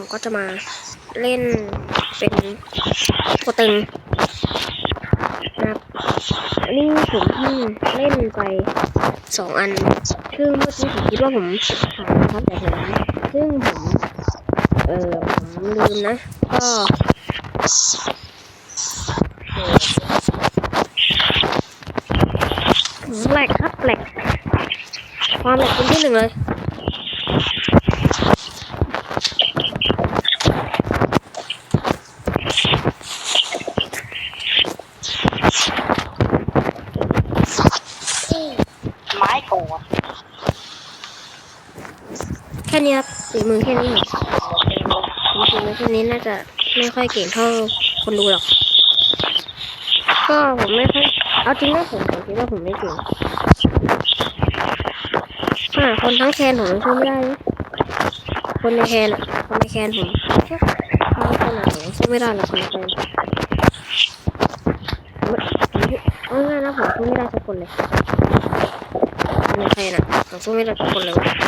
ผมก็จะมาเล่นเป็นโคตึงนะครับอันนี้ผมเพิ่งเล่นไปสองอัน ซึ่งเมื่อกี้ผมคิดว่าผมหานะครับแต่ผมซึ่งผมเออผมลืมนะ ก็แหลกครับแหลกความแหลกเป็นที่หนึ่งเลย ไม้โกด แค่นี้ครับฝีมือแค่นี้ผมฝีมือแค่นี้น่าจะไม่ค่อยเก่งเท่าคนดูหรอก ก็ผมไม่ค่อยเอาจริงนะผมผมคิดว่าผมไม่เก่งขนาดคนทั้งแคนผมยังสู้ไม่ได้ คนในแคนอะคนในแคนผมแค่คนในแคนผมยังสู้ไม่ได้เลยคนในแคนผมเอาง่ายนะผมสู้ไม่ได้สักคนเลยคนในแคนอะผมสู้ไม่ได้สักคนเลยว้ย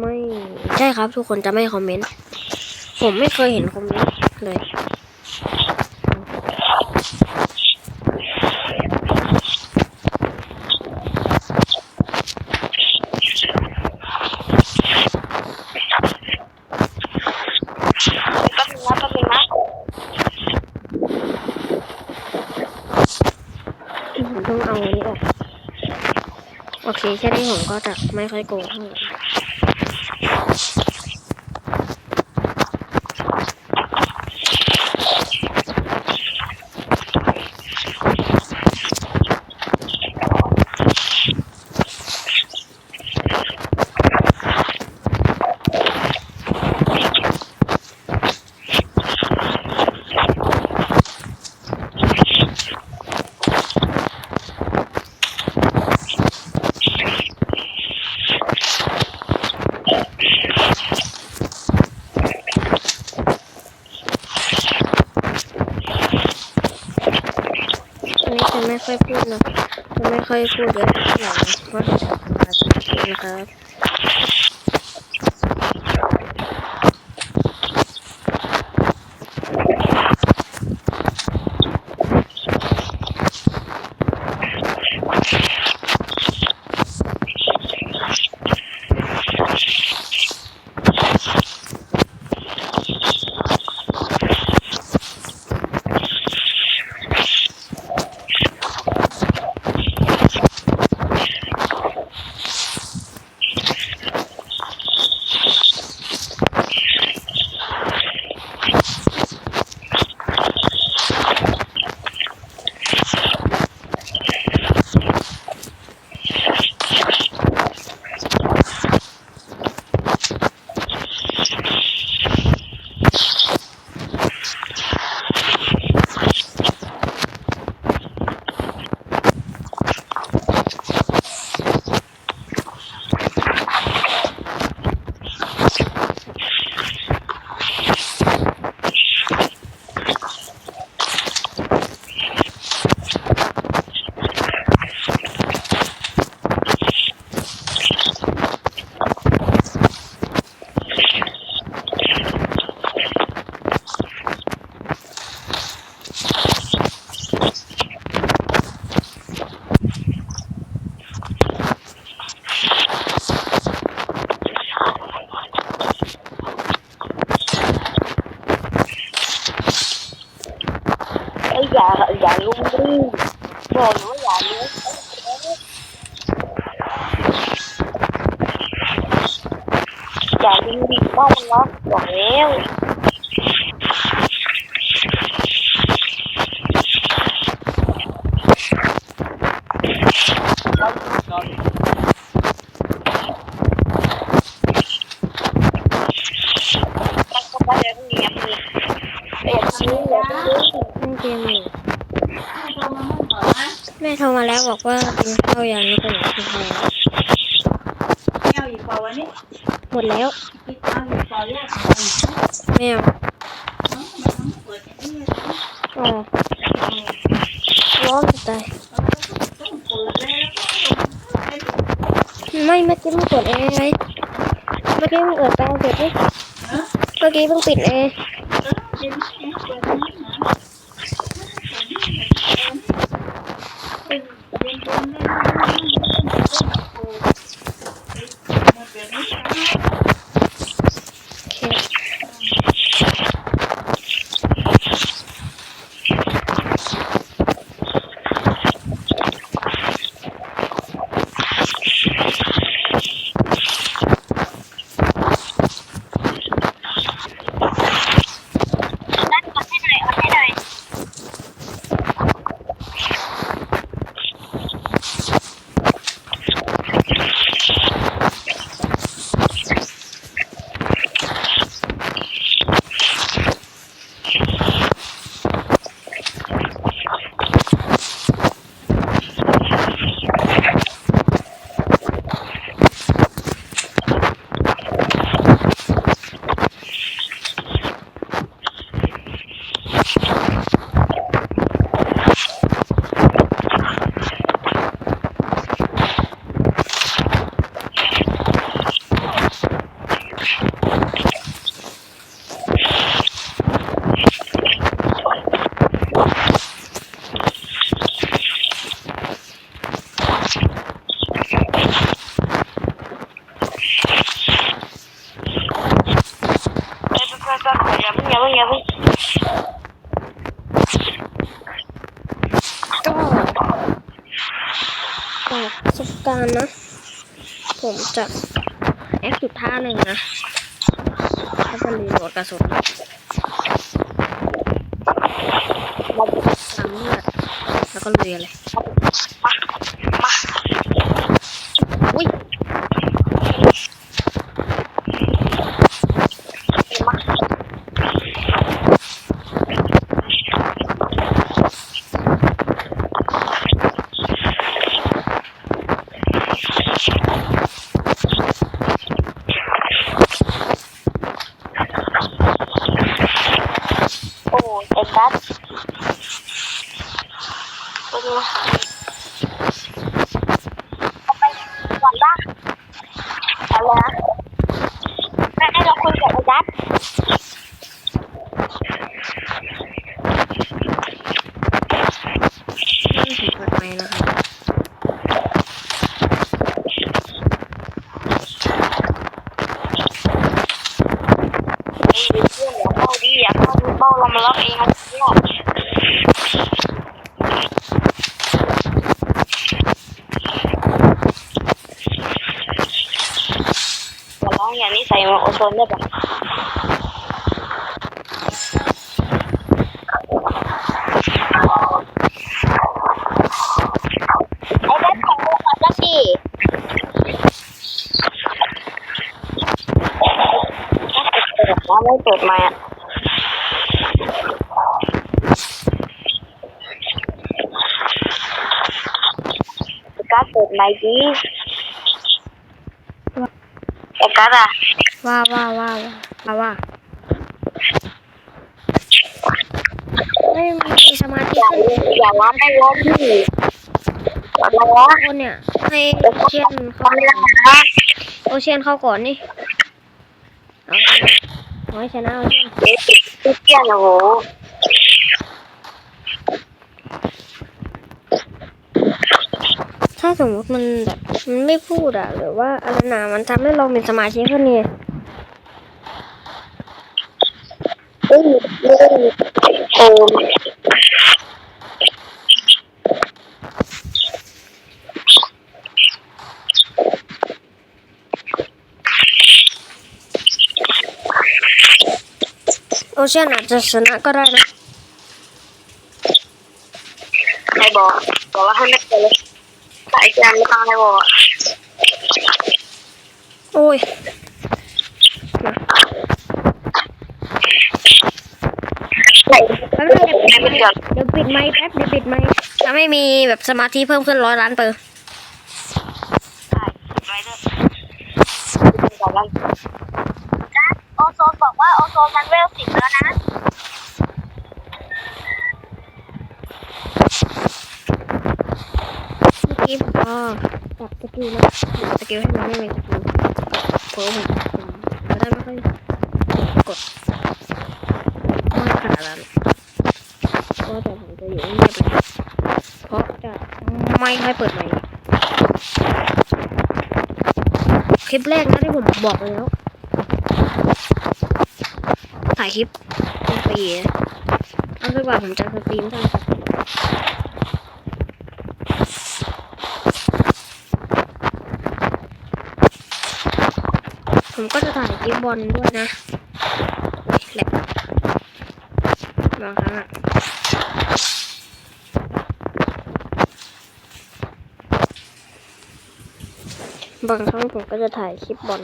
ไม่ใช่ครับ ทุกคนจะไม่คอมเมนต์ผมไม่เคยเห็นคอมเมนต์เลยแป๊บนึงนะแป๊บนึงนะผมต้องเอาอันนี้ออก โอเค แค่นี้ผมก็จะไม่ค่อยโกงเท่าไหร่อันนี้จะไม่ค่อยพูดนะ จะไบอกหนูว่าอย่าลุงอย่าลุงรีบบ้างนะบอกแล้ว มันก็ว่าจะมีแบบนี้แบบนี้แบบนี้ เล่นเกมอยู่แม่ โทรมาแล้วบอกว่ากินข้าวยังนี่เป็นกินข้าวแล้วแก้วอีกเปล่าวะนี่หมดแล้วกินข้าวอีกเปล่าเนี่ยแมวเอ้ามันต้องเปิดอย่างนี้อ๋อร้อนจะตายต้องเปิดแล้วไม่เมื่อกี้มันเปิดแอร์ไงเมื่อกี้มันเปิดแอร์เสร็จดิเออเมื่อกี้เพิ่งปิดแอร์เออ รีโหลดกระสุนซ้ำเลือดแล้วก็ลุยเลย อุ้ย โอ้ไอ้กัสเป็นไงเอาไปก่อนบ้างอะไรนะให้ให้เราคุยกับไอ้กัส ไม่ถึงเปิดไมค์นะครับ ไอ้เพื่อนอย่าเข้าดิอย่า เบ้าเรามาล็อกเองนะเนี่ยอย่าร้องอย่างนี้ใส่มาโอโซนได้ปะไอ้เล็กของกูขอสักทีถ้าเปิดนะไม่เปิดไมาอะ การดเปิดไมค์ดีไอ้การดอะว่าว่าว่าว่าว่าไม่มีสมาธิอย่าขึ้นอย่าล้อไม่ล้อพี่อะไรวะคนเนี่ยให้โอเชียนเข้าอะไรก่อนนะโอเชียนเข้าก่อนนี่เอาเอาให้ชนะโอเชียนเอ๊ะพี่เพี้ยนโอ้โห ถ้าสมมติมันแบบมันไม่พูดอะหรือว่าอาไรนะมันทำให้เราเป็นสมาชิกคนนี้เล่นเล่นโอมโอเชียนอาจจะชนะก็ได้นะใครบอกบอกว่าให้ไม่เจอเลย ไอ้แกมไม่ต้องให้บอกอะโอ้ยใช่แป๊บนึงไม่เป็นเกือบเดี๋ยวปิดไมค์แป๊บเดี๋ยวปิดไมค์ถ้าไม่มีแบบสมาธิเพิ่มขึ้นร้อยล้านเปอร์ไรเดอร์บอกว่านะโอโซนบอกว่าโอโซนมันเวลสิบแล้วนะ เมื่อ กี้ผมก็ปรับสกิลนะปรับสกิลให้มันไม่มีสกิลเพราะผมผมจะได้ไม่ค่อยกดมากขนาดนั้นก็แต่ผมจะอยู่เงียบเลยเพราะจะไม่ค่อยเปิดไมค์คลิปแรกนะที่ผมบอกไปแล้วถ่ายคลิปเป็นปีเอาดีกว่าผมจะสตรีมทางสักผม ก็จะถ่ายคลิปบอลด้วยนะแหละบางครั้งอะบางครั้งผมก็จะถ่ายคลิปบอล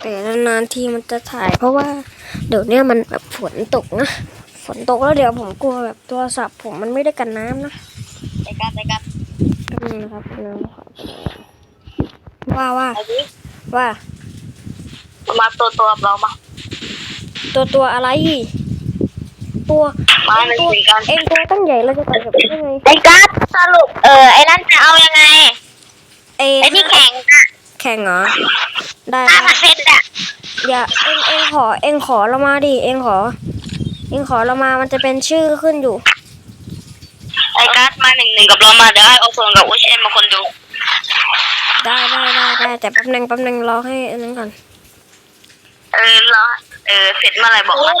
แต่นานๆทีมันจะถ่าย เพราะว่าเดี๋ยวเนี้ยมันแบบฝนตกนะฝนตกแล้วเดี๋ยวผมกลัวแบบโทรศัพท์ผมมันไม่ได้กันน้ำนะไอ้กันไอ้กันแป๊บนึงนะครับแป๊บนึงขอว่าว่าไอ้ดิว่า มาตัวตัวกับเรามาตัวตัวอะไร ตัวมาหนึ่งตัวสี่กันเองตัวตั้งใหญ่เราจะต่อยกับได้ไงไอ้กัสสรุปเออไอ้นั่นจะเอายังไงเอไอ้ที่แข่งอะแข่งเหรอได้ห้าได้พันเพชรอะอย่าเองเองขอเองขอเรามาดิเองขอ เองขอเรามามันจะเป็นชื่อขึ้นอยู่ไอ้กัสมาหนึ่งหนึ่งกับเรามาเดี๋ยวให้โอโซนกับอุเชนมาคนดูได้ได้ได้ได้แต่แป๊บนึงแป๊บนึงรอให้อันนั้นก่อน เออรอเออเสร็จเมื่อไหร่บอกนะ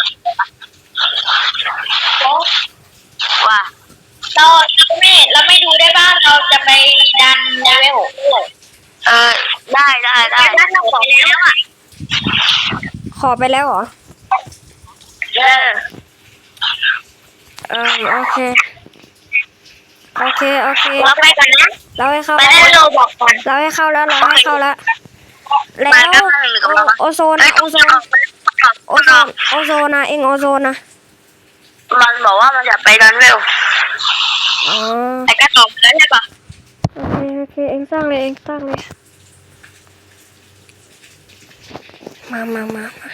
ว่าเราเราไม่เราไม่ดูได้บ้างเราจะไปดันเลเวลเออ ได้ได้ได้ได้เราขอแล้วอะขอไปแล้วเหรอเออเออโอเค โอเค โอเค เราไปกันนะ เราให้เข้า ไปแล้วได้เราบอกก่อน เราให้เข้าแล้ว เราให้เข้าแล้ว แล้วมากันมาหนึ่งกับเราโอโซนนะโอโซนโอโซนโอโซนนะเองโอโซนนะมันบอกว่ามันจะไปดันเวลอ๋อแต่ก็ตอบแล้วใช่ปะโอเคโอเคเองสร้างเลยเองสร้างเลย มามามามา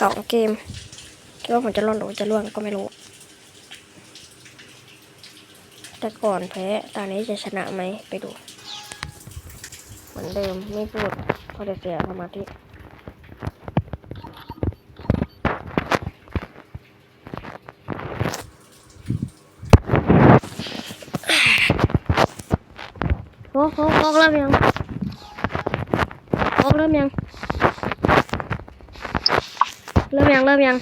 สองเกมคิดว่าผมจะรอดหรือจะล่วงก็ไม่รู้ แต่ก่อนแพ้ตอนนี้จะชนะไหมไปดู เหมือนเดิมไม่พูดเพราะเดี๋ยวเสียสมาธิโอ้โหโอ้เริ่มยังโอ้เริ่มยัง เริ่มยัง เริ่มยัง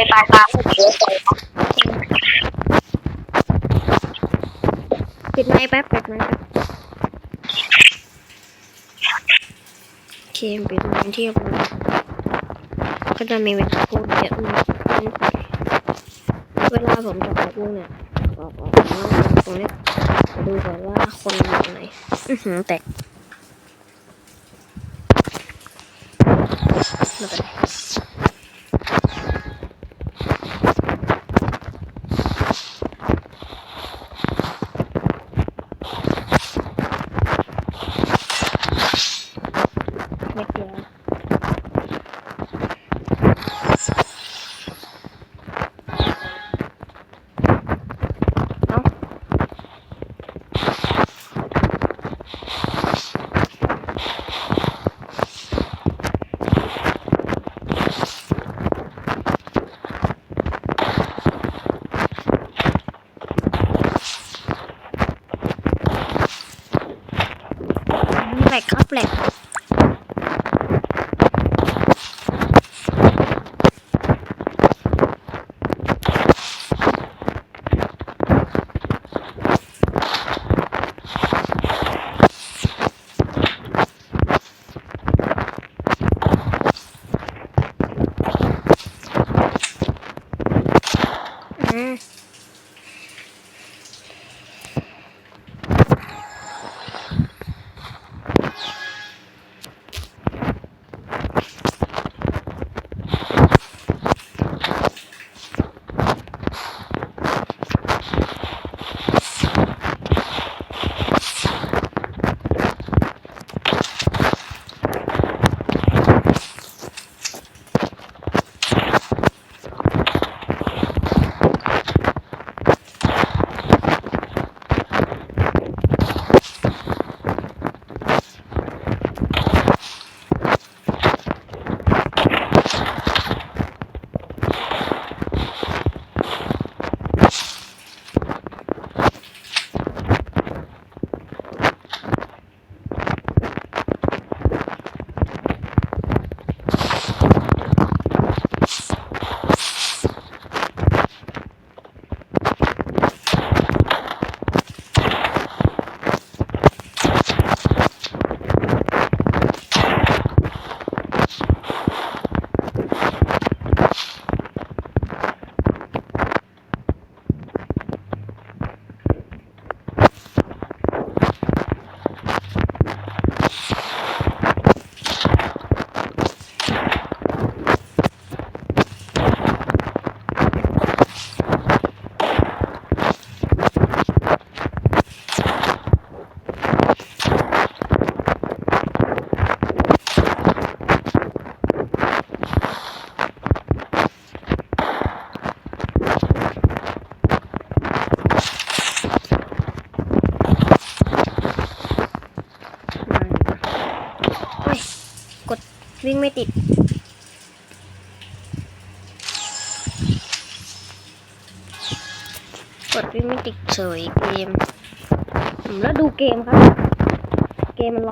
ไปแล้วไปปลายตาผมเลยปิดไมค์แป๊บปิดไมค์แป๊บโอเคปิดไมค์ที่ก็จะมีเวลาพูดเยอะมากเวลาผมจะออกลูกเนี่ยออกออกนอกตรงนี้ดูก่อนว่าคนอยู่ไหนอือหือแตก ไม่ติด กดวิ่งไม่ติดเฉยเกม แล้วดูเกมครับ เกมมัน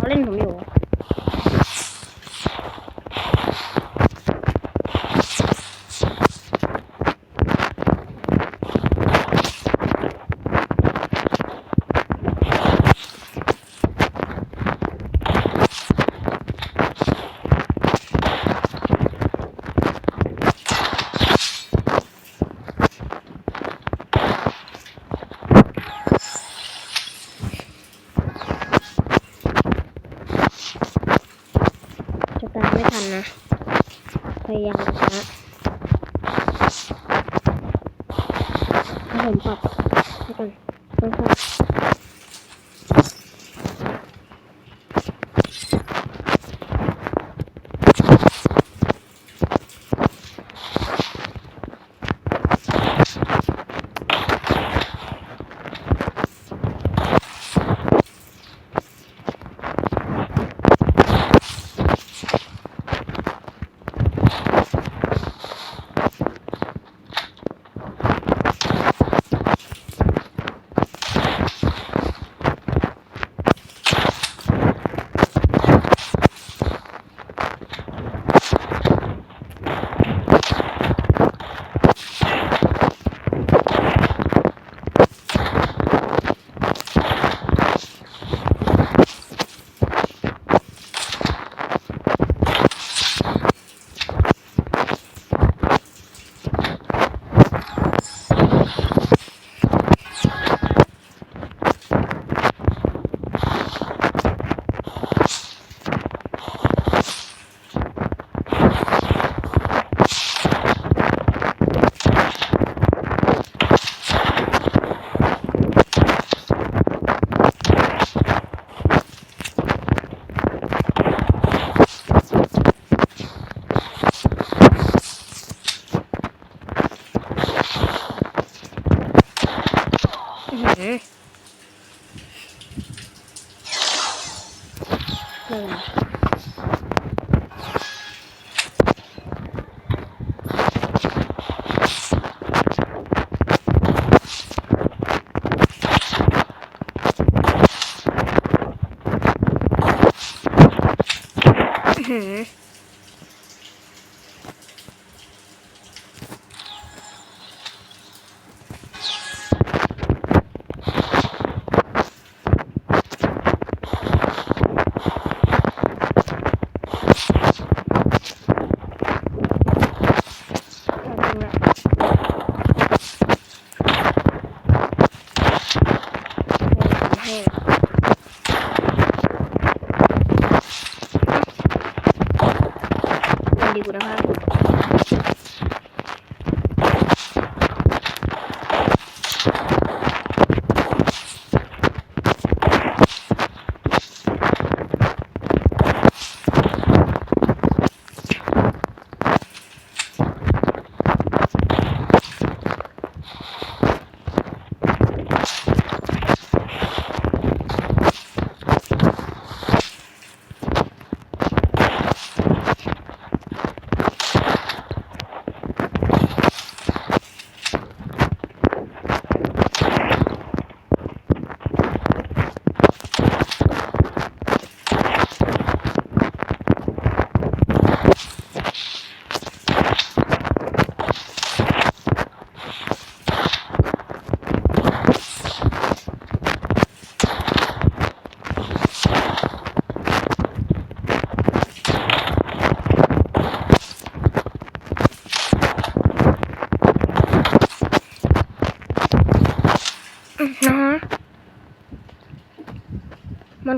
หือเอาจริงละให้มันดีคุณภาพนะฮะมัน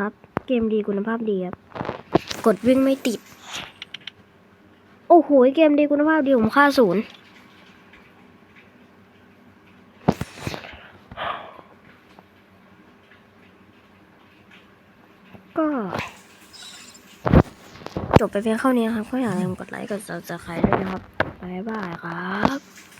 ครับ เกมดีคุณภาพดีครับ กดวิ่งไม่ติด โอ้โห เกมดีคุณภาพดีผมค่าศูนย์ก็จบไปเพียงเท่านี้ครับ ก็อย่าลืมกดไลค์ กด subscribe ด้วยนะครับ บ๊ายบายครับ